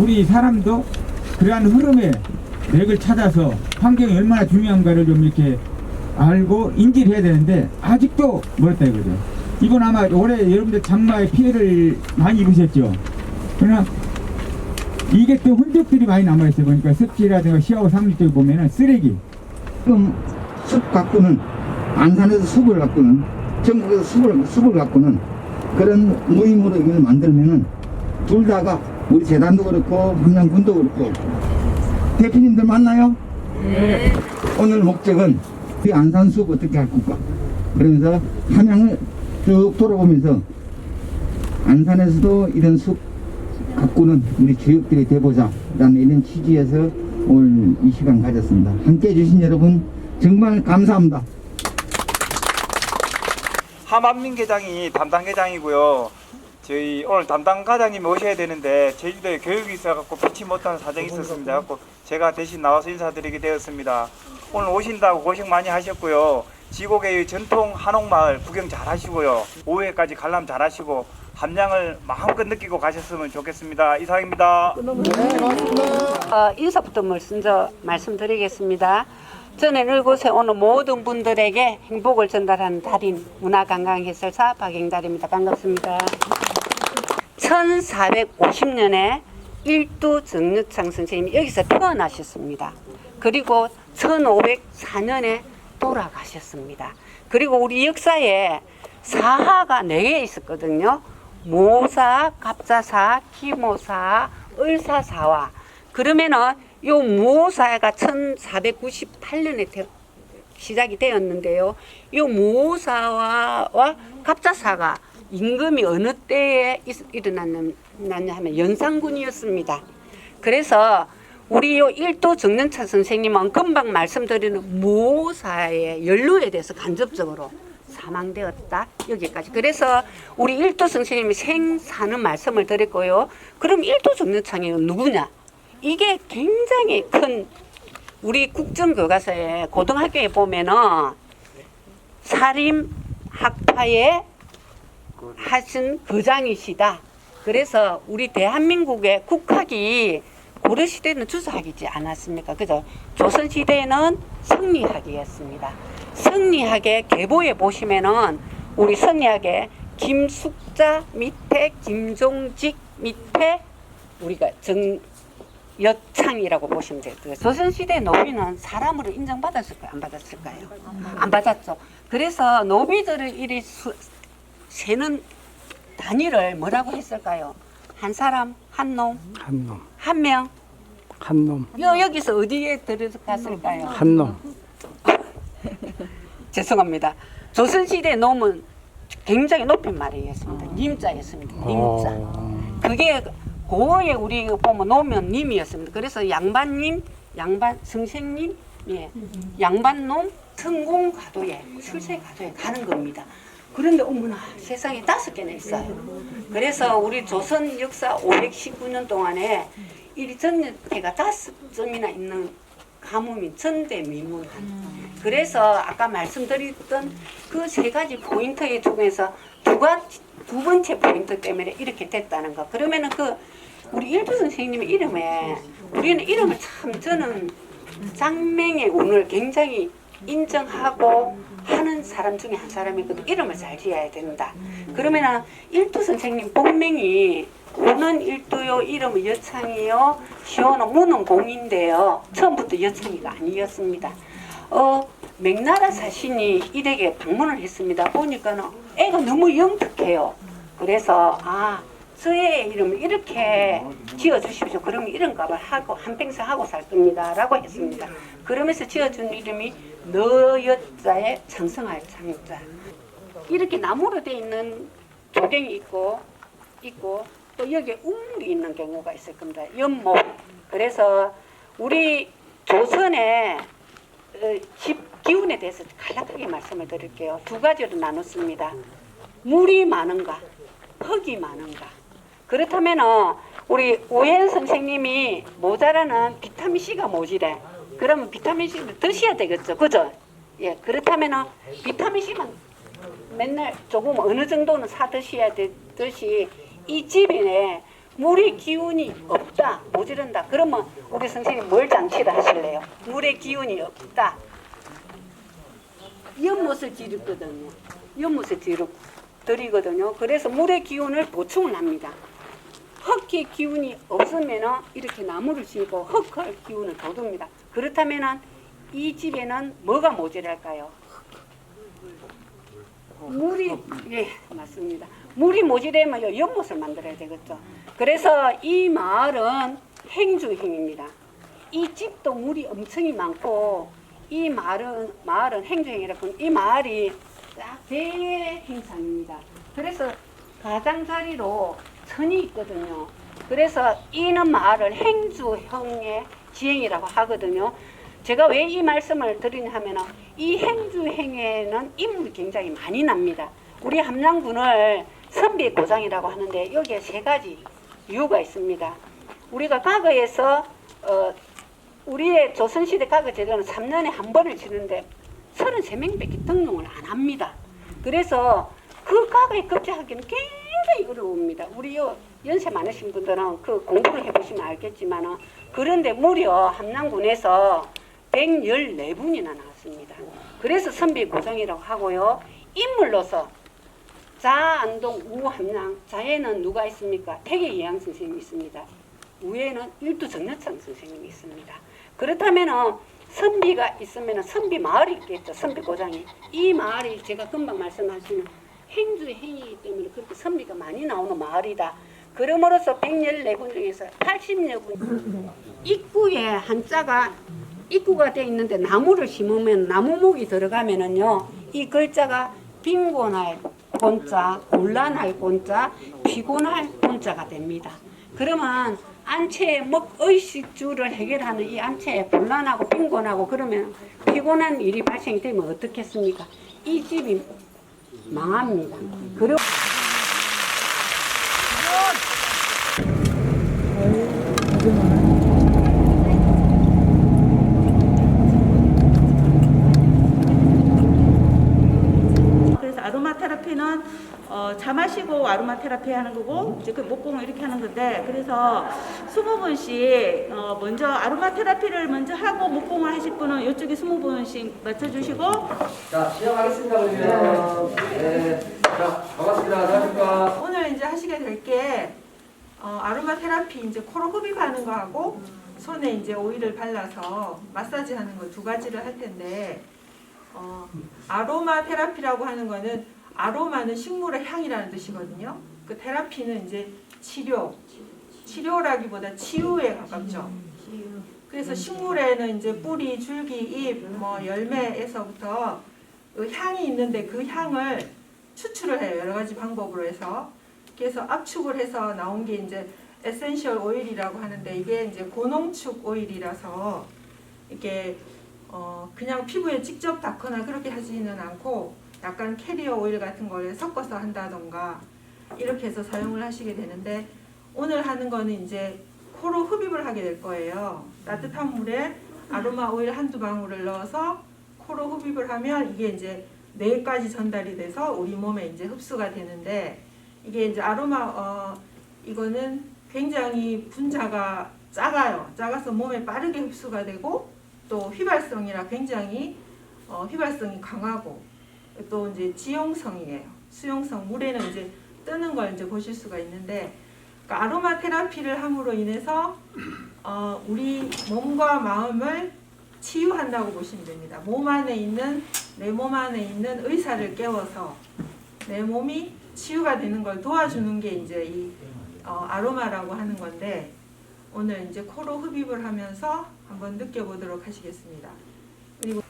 우리 사람도 그러한 흐름의 맥을 찾아서 환경이 얼마나 중요한가를 좀 이렇게 알고 인지를 해야 되는데 아직도 멀었다 이거죠. 이번 아마 올해 여러분들 장마에 피해를 많이 입으셨죠. 그러나 이게 또 흔적들이 많이 남아있어요. 보니까 습지라든가 시야호 상류 쪽에 보면은 쓰레기. 지금 숲 갖고는 안산에서 숲을 갖고는 전국에서 숲을, 숲을 갖고는 그런 무임으로 이걸 만들면은 둘 다가 우리 재단도 그렇고 함양군도 그렇고 대표님들 만나요? 네. 오늘 목적은 이 안산 숲 어떻게 할 건가 그러면서 함양을 쭉 돌아보면서 안산에서도 이런 숲 갖고는 우리 주역들이 돼보자 라는 이런 취지에서 오늘 이 시간 가졌습니다. 함께 해주신 여러분 정말 감사합니다. 하만민 계장이 담당 계장이고요. 저희 오늘 담당 과장님 오셔야 되는데 제주도에 교육이 있어갖고 피치 못하는 사정이 있었습니다. 갖고 제가 대신 나와서 인사드리게 되었습니다. 오늘 오신다고 고생 많이 하셨고요. 지곡의 전통 한옥마을 구경 잘 하시고요. 오후에까지 관람 잘 하시고 함량을 마음껏 느끼고 가셨으면 좋겠습니다. 이상입니다. 어, 인사부터 먼저 말씀드리겠습니다. 저는 이곳에 오는 모든 분들에게 행복을 전달하는 달인 문화관광해설사 박영달입니다. 반갑습니다. 1450년에 일두 정유창 선생님이 여기서 태어나셨습니다. 그리고 1504년에 돌아가셨습니다. 그리고 우리 역사에 사하가 네 개 있었거든요. 모사, 갑자사, 기모사, 을사사와 그러면은 요 모사가 1498년에 시작이 되었는데요. 요 모사와 와 갑자사가 임금이 어느 때에 있- 일어났느냐 하면 연산군이었습니다. 그래서 우리 요 일도 정년차 선생님은 금방 말씀드리는 모사의 연루에 대해서 간접적으로 사망되었다 여기까지. 그래서 우리 일도 선생님이 생사는 말씀을 드렸고요. 그럼 일도 정년창이 누구냐? 이게 굉장히 큰 우리 국정교과서에 고등학교에 보면은 사림 학파의 하신 거장이시다. 그래서 우리 대한민국의 국학이 고려 시대는 주사학이지 않았습니까? 그죠? 조선 시대에는 성리학이었습니다. 성리학의 계보에 보시면은 우리 성리학의 김숙자 밑에 김종직 밑에 우리가 정 여창이라고 보시면 돼요. 그 조선시대 노비는 사람으로 인정받았을까요? 안 받았을까요? 안 받았죠. 그래서 노비들을 이리 수, 세는 단위를 뭐라고 했을까요? 한 사람, 한 놈, 한 놈, 한 명. 한 놈, 여, 여기서 어디에 들어갔을까요? 한 놈. 죄송합니다. 조선시대 놈은 굉장히 높은 말이었습니다. 님자였습니다. 님자. 어, 그게 고에 우리 보면 노면 님이었습니다. 그래서 양반님, 양반 선생님, 예, 양반놈 성공 가도에 출세 가도에 가는 겁니다. 그런데 어머나 세상에 다섯 개나 있어요. 그래서 우리 조선 역사 519년 동안에 이 전체가 다섯 점이나 있는 가뭄이 전대미문한. 그래서 아까 말씀드렸던 그 세 가지 포인트 중에서 두 가지 두 번째 포인트 때문에 이렇게 됐다는 거. 그러면은 그 우리 일부 선생님의 이름에 우리는 이름을 참 저는 장맹의 운을 굉장히 인정하고 하는 사람 중에 한 사람이거든. 이름을 잘 지어야 된다. 그러면은 일두 선생님 본명이 오는 일두요 이름은 여창이요 시호는 무는 공인데요. 처음부터 여창이가 아니었습니다. 어 맥나라 사신이 일에게 방문을 했습니다. 보니까는 애가 너무 영특해요. 그래서 아 저의 이름을 이렇게 지어주십시오. 그러면 이런 값을 하고 한평생 하고 살 겁니다 라고 했습니다. 그러면서 지어준 이름이 너여자의 장성할 창자. 이렇게 나무로 돼 있는 조경이 있고 있고 또 여기에 우물이 있는 경우가 있을 겁니다. 연못. 그래서 우리 조선의 어, 집 기운에 대해서 간략하게 말씀을 드릴게요. 두 가지로 나눴습니다. 물이 많은가, 흙이 많은가. 그렇다면은 우리 오해연 선생님이 모자라는 비타민 C가 모자래. 그러면 비타민 C를 드셔야 되겠죠, 그죠? 예, 그렇다면은 비타민 C만 맨날 조금 어느 정도는 사 드셔야 되듯이 이 집에 물의 기운이 없다, 모자른다. 그러면 우리 선생님 뭘 장치를 하실래요? 물의 기운이 없다. 연못을 지르거든요. 연못을 지르, 드리거든요. 그래서 물의 기운을 보충을 합니다. 흙의 기운이 없으면 이렇게 나무를 심고 흙의 기운을 돋웁니다. 그렇다면 이 집에는 뭐가 모자랄까요? 물이 예 맞습니다. 물이 모자라면 연못을 만들어야 되겠죠. 그래서 이 마을은 행주행입니다. 이 집도 물이 엄청이 많고 이 마을은 마을은 행주행이라고 이 마을이 딱 대행상입니다. 그래서 가장자리로 천이 있거든요. 그래서 이는 마을을 행주형의 지행이라고 하거든요. 제가 왜 이 말씀을 드리냐 하면은 이 행주행에는 인물이 굉장히 많이 납니다. 우리 함양군을 선비의 고장이라고 하는데 여기에 세 가지 이유가 있습니다. 우리가 과거에서 어, 우리의 조선시대 과거 제도는 3년에 한 번을 치는데 33명 밖에 등록을 안 합니다. 그래서 그 과거에 급제하기는 굉장히 어려웁니다. 우리 요 연세 많으신 분들은 그 공부를 해보시면 알겠지만 그런데 무려 함양군에서 114분이나 나왔습니다. 그래서 선비 고장이라고 하고요. 인물로서 자안동 우함양 자에는 누가 있습니까? 태계 예양 선생님이 있습니다. 우에는 일두 정여창 선생님이 있습니다. 그렇다면은 선비가 있으면 선비 마을이 있겠죠. 선비 고장이 이 마을이 제가 금방 말씀하신 행주의 행위이기 때문에 그렇게 선비가 많이 나오는 마을이다. 그러므로서 114분 중에서 80여 분 입구에 한자가 입구가 돼 있는데 나무를 심으면 나무목이 들어가면은요 이 글자가 빈곤할 곤자, 곤란할 곤자, 피곤할 곤자가 됩니다. 그러면 안채의 먹 의식주를 해결하는 이 안채에 곤란하고 빈곤하고 그러면 피곤한 일이 발생이 되면 어떻겠습니까? 이 집이 망합니다. 그리고 그래서 아로마 테라피는 마시고 아로마 테라피 하는 거고 이제 그 목공을 이렇게 하는 건데 그래서 20분씩 어, 먼저 아로마 테라피를 먼저 하고 목공을 하실 분은 이쪽에 20분씩 맞춰 주시고 자, 시작하겠습니다, 그러면. 네. 자, 반갑습니다. 안녕하십니까. 오늘 이제 하시게 될게 어, 아로마 테라피 이제 코로 흡입하는 거 하고 손에 이제 오일을 발라서 마사지 하는 거 두 가지를 할 텐데 어, 아로마 테라피라고 하는 거는 아로마는 식물의 향이라는 뜻이거든요. 그 테라피는 이제 치료, 치료라기보다 치유에 가깝죠. 그래서 식물에는 이제 뿌리, 줄기, 잎, 뭐 열매에서부터 그 향이 있는데 그 향을 추출을 해요. 여러 가지 방법으로 해서. 그래서 압축을 해서 나온 게 이제 에센셜 오일이라고 하는데 이게 이제 고농축 오일이라서 이게 어 그냥 피부에 직접 닿거나 그렇게 하지는 않고 약간 캐리어 오일 같은 걸 섞어서 한다던가 이렇게 해서 사용을 하시게 되는데 오늘 하는 거는 이제 코로 흡입을 하게 될 거예요. 따뜻한 물에 아로마 오일 한두 방울을 넣어서 코로 흡입을 하면 이게 이제 뇌까지 전달이 돼서 우리 몸에 이제 흡수가 되는데 이게 이제 아로마 어 이거는 굉장히 분자가 작아요. 작아서 몸에 빠르게 흡수가 되고 또 휘발성이라 굉장히 어 휘발성이 강하고 또 이제 지용성이에요. 수용성 물에는 이제 뜨는 걸 이제 보실 수가 있는데 그러니까 아로마 테라피를 함으로 인해서 어 우리 몸과 마음을 치유한다고 보시면 됩니다. 몸 안에 있는 내 몸 안에 있는 의사를 깨워서 내 몸이 치유가 되는 걸 도와주는 게 이제 이 어, 아로마라고 하는 건데 오늘 이제 코로 흡입을 하면서 한번 느껴보도록 하시겠습니다. 그리고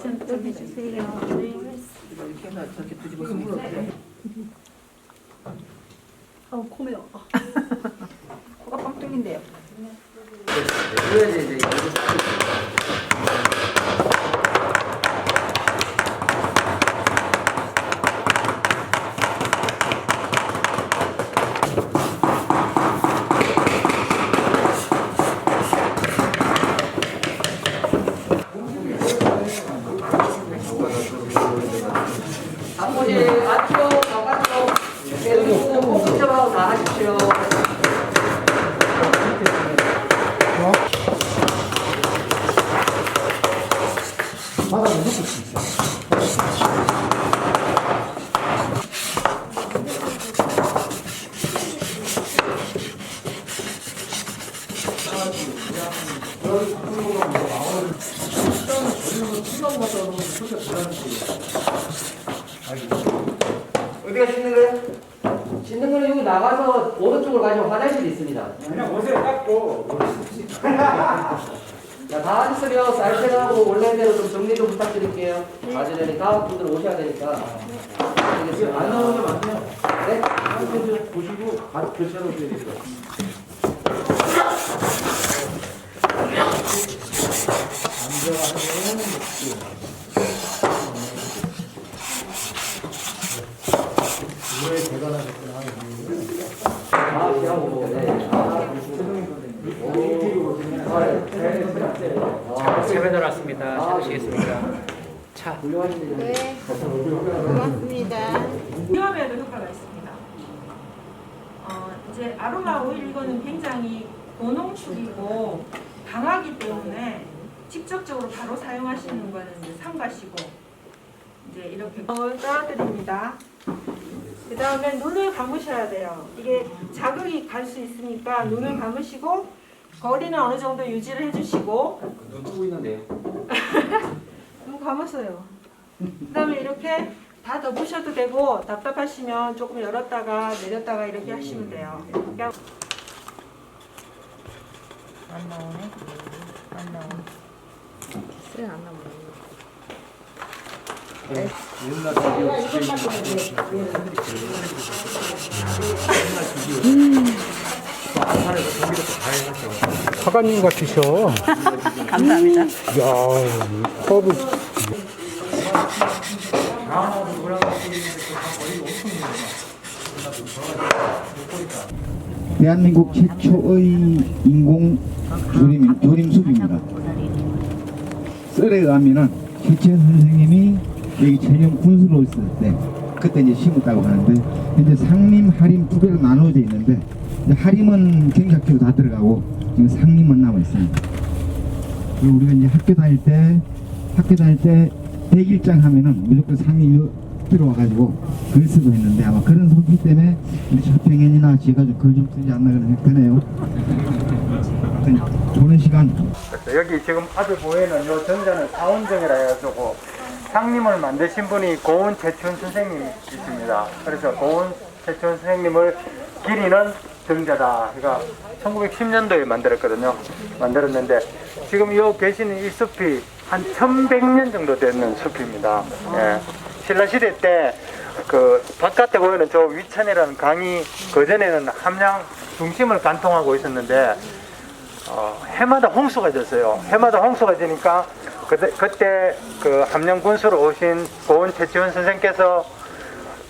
좀 여기 주세요. 어, 코메 코가 뻥 뚫린대요. 이거야지, 이제. 이거. 앞보시 앞뒤로 바깥으로 계속 공수처하고 다 하십시오. 어디가 씻는 거야? 씻는 거는 여기 나가서 오른쪽으로 가시면 화장실이 있습니다. 그냥 옷을 닦고 자, 다 하셨으면 사이트하고 원래대로 좀 정리 좀 부탁드릴게요. 맞아야 되니 다음 분들 오셔야 되니까. 알겠습니다. 안 나오면 안 돼요. 네? 아, 시하 고 네. 아, 세배 들어왔습니다. 찾으시겠습니까? 차. 훌륭하십니다. 위험에도 효과가 있습니다. 어, 이제 아로마 오일 이거는 굉장히 고농축이고 강하기 때문에 직접적으로 바로 사용하시는 거는 이제 삼가시고 이제 이렇게 을 떨어뜨립니다. 그 다음에 눈을 감으셔야 돼요. 이게 자극이 갈 수 있으니까 눈을 감으시고 거리는 어느 정도 유지를 해주시고 눈 뜨고 있는데요. 눈 감았어요. 그 다음에 이렇게 다 덮으셔도 되고 답답하시면 조금 열었다가 내렸다가 이렇게 하시면 돼요. 그냥 안 나오네. 안 나오네. 사관님 같으셔. 감사합니다. 야, 허브. 대한민국 최초의 인공 조림, 조림숲입니다. 썰에 가면은 최천 선생님이 여기 전용 군수로 있을 때 그때 이제 심었다고 하는데 현재 상림, 하림 두 개로 나누어져 있는데 이제 하림은 경작지로 다 들어가고 지금 상림은 남아 있습니다. 그리고 우리가 이제 학교 다닐 때 학교 다닐 때 대길장 하면은 무조건 상림이 들어와가지고 글 쓰고 했는데 아마 그런 소비 때문에 우리 서평현이나 제가 좀 글 좀 쓰지 않나 그런 생각하네요. 보는 시간 여기 지금 앞에 보이는 요 전자는 사원정이라 해가지고 상림을 만드신 분이 고은 최춘 선생님이십니다. 그래서 고은 최춘 선생님을 기리는 정자다. 그러니까 1910년도에 만들었거든요. 만들었는데 지금 요 계시는 이 숲이 한 1100년 정도 되는 숲입니다. 예. 신라시대 때 그 바깥에 보이는 저 위천이라는 강이 그전에는 함양 중심을 관통하고 있었는데 어, 해마다 홍수가 졌어요. 해마다 홍수가 지니까 그때, 그때 그 함양 군수로 오신 고은 최치원 선생께서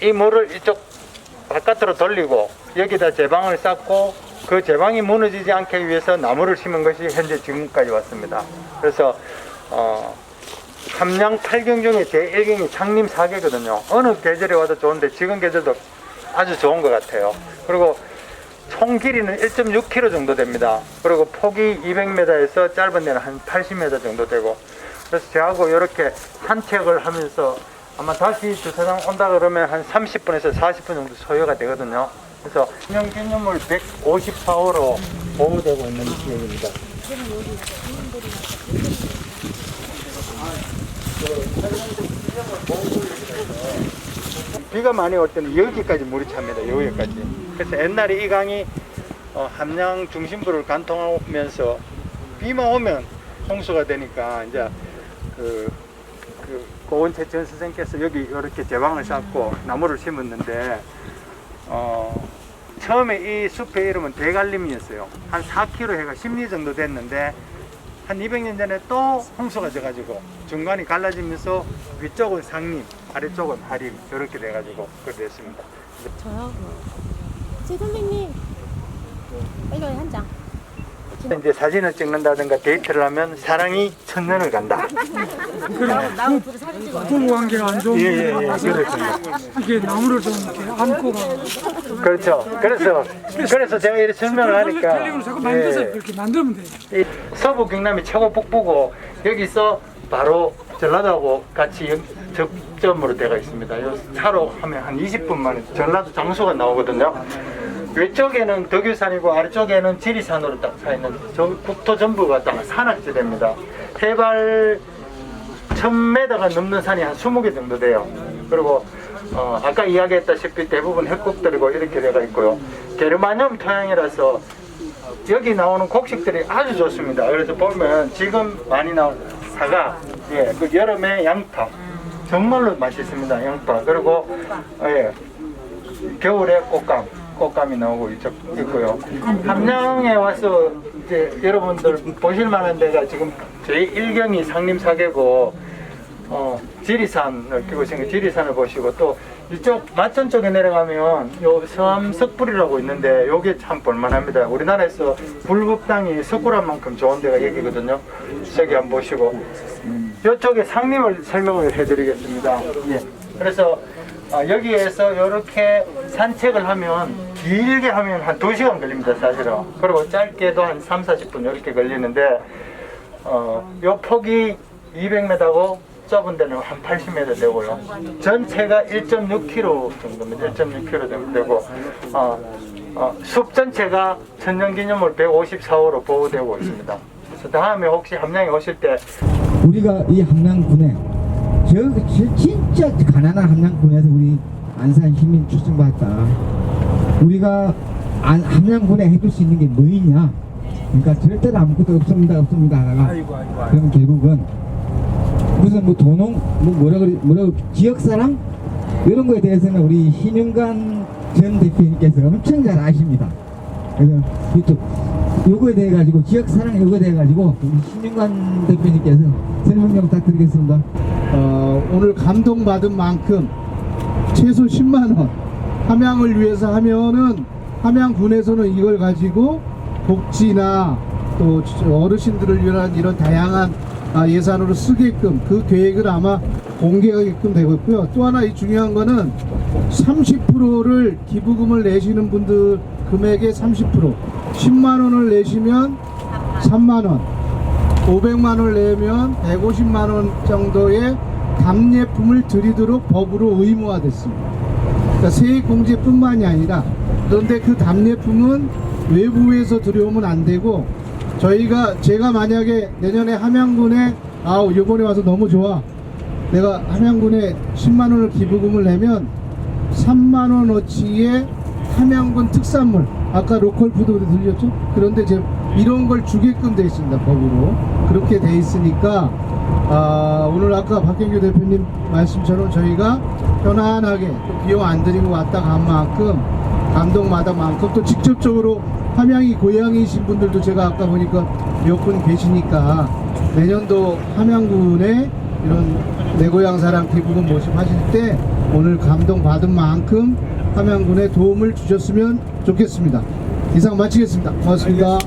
이 물을 이쪽 바깥으로 돌리고 여기다 제방을 쌓고 그 제방이 무너지지 않게 위해서 나무를 심은 것이 현재 지금까지 왔습니다. 그래서 어, 함양 8경 중에 제1경이 창림 4개거든요. 어느 계절에 와도 좋은데 지금 계절도 아주 좋은 것 같아요. 그리고 총 길이는 1.6km 정도 됩니다. 그리고 폭이 200m에서 짧은 데는 한 80m 정도 되고 그래서 저하고 이렇게 산책을 하면서 아마 다시 주차장 온다 그러면 한 30분에서 40분 정도 소요가 되거든요. 그래서 신형기념물 154호로 보호되고 있는 지역입니다. 비가 많이 올 때는 여기까지 물이 찹니다. 여기까지. 그래서 옛날에 이 강이 어, 함양 중심부를 관통하면서 비만 오면 홍수가 되니까 이제 그, 그 고원 최천 선생께서 여기 이렇게 제방을 쌓고 나무를 심었는데 어, 처음에 이 숲의 이름은 대갈림이었어요. 한 4km 해가 10리 정도 됐는데 한 200년 전에 또 홍수가 져가지고 중간이 갈라지면서 위쪽은 상림, 아래쪽은 하림 이렇게 돼가지고 그렇게 됐습니다. 저요? 제 선생님. 이거 한 장. 이제 사진을 찍는다든가 데이트를 하면 사랑이 천년을 간다. 부부 관계가 안 좋은 예, 예, 예. 그렇습니다. 이게 나무를 좀 이렇게 안고 가. 그렇죠. 그래서 그래서 제가 이렇게 설명을 하니까 텔레비를 자꾸 만들어서 예. 그렇게 만들면 돼요. 이 서부 경남이 최고 북부고 여기서 바로 전라도하고 같이 연- 접점으로 되어 있습니다. 요 차로 하면 한 20분 만에 전라도 장소가 나오거든요. 왼쪽에는 덕유산이고 아래쪽에는 지리산으로 딱서 있는 저 국토 전부가 다 산악지대입니다. 해발 1000m가 넘는 산이 한 20개 정도 돼요. 그리고 어, 아까 이야기했다시피 대부분 핵국들이고 이렇게 되어 있고요. 게르마늄 토양이라서 여기 나오는 곡식들이 아주 좋습니다. 그래서 보면 지금 많이 나온 사과, 예, 그 여름에 양파, 정말로 맛있습니다. 양파. 그리고 예, 겨울에 꽃감, 꽃감이 나오고 있- 있고요. 함양에 와서 이제 여러분들 보실 만한 데가 지금 저희 일경이 상림사계고 어, 지리산을 끼고 있으니까 지리산을 보시고 또 이쪽 마천 쪽에 내려가면 요섬 석불이라고 있는데 요게 참 볼만합니다. 우리나라에서 불국당이 석굴한 만큼 좋은 데가 여기거든요. 저기 한번 보시고 이쪽에 상림을 설명을 해드리겠습니다. 예. 그래서 아, 여기에서 이렇게 산책을 하면 길게 하면 한 2시간 걸립니다 사실은 그리고 짧게도 한 3, 40분 이렇게 걸리는데 어, 요 폭이 200m고 좁은 데는 한 80m 되고요. 전체가 1.6km 정도입니다. 1.6km 정도 되고 어, 어, 숲 전체가 천년기념물 154호로 보호되고 있습니다. 그래서 다음에 혹시 함양에 오실 때 우리가 이 함양군에 저, 저 진짜 가난한 함양군에서 우리 안산 시민 출생받았다. 우리가 안, 함양군에 해줄 수 있는 게 뭐이냐? 그러니까 절대로 아무것도 없습니다, 없습니다 하다가 그러면 결국은 무슨 뭐 도농 뭐 뭐라 그래 뭐라 그래, 지역사랑 이런 거에 대해서는 우리 신윤관 전 대표님께서 엄청 잘 아십니다. 그래서 이쪽 요거에 대해 가지고 지역 사랑 요거에 대해 가지고 우리 신윤관 대표님께서 설명 좀 부탁드리겠습니다. 어, 오늘 감동받은 만큼 최소 10만 원 함양을 위해서 하면은 함양군에서는 이걸 가지고 복지나 또 어르신들을 위한 이런 다양한 아, 예산으로 쓰게끔 그 계획을 아마 공개하게끔 되겠고요. 또 하나 이 중요한 거는 30%를 기부금을 내시는 분들 금액의 30% 10만 원을 내시면 3만 원 500만 원을 내면 150만 원 정도의 답례품을 드리도록 법으로 의무화됐습니다. 그러니까 세액 공제뿐만이 아니라 그런데 그 답례품은 외부에서 들여오면 안 되고 저희가 제가 만약에 내년에 함양군에 아우 이번에 와서 너무 좋아 내가 함양군에 10만 원을 기부금을 내면 3만 원어치의 함양군 특산물 아까 로컬 푸드 들렸죠? 그런데 제 이런 걸 주게끔 돼 있습니다 법으로 그렇게 돼 있으니까 아, 오늘 아까 박경규 대표님 말씀처럼 저희가 편안하게 또 비용 안 들이고 왔다 간 만큼 감동받은 만큼 또 직접적으로 함양이 고향이신 분들도 제가 아까 보니까 몇 분 계시니까 내년도 함양군에 이런 내 고향 사랑 기부금 모집 하실 때 오늘 감동받은 만큼 함양군에 도움을 주셨으면 좋겠습니다. 이상 마치겠습니다. 고맙습니다.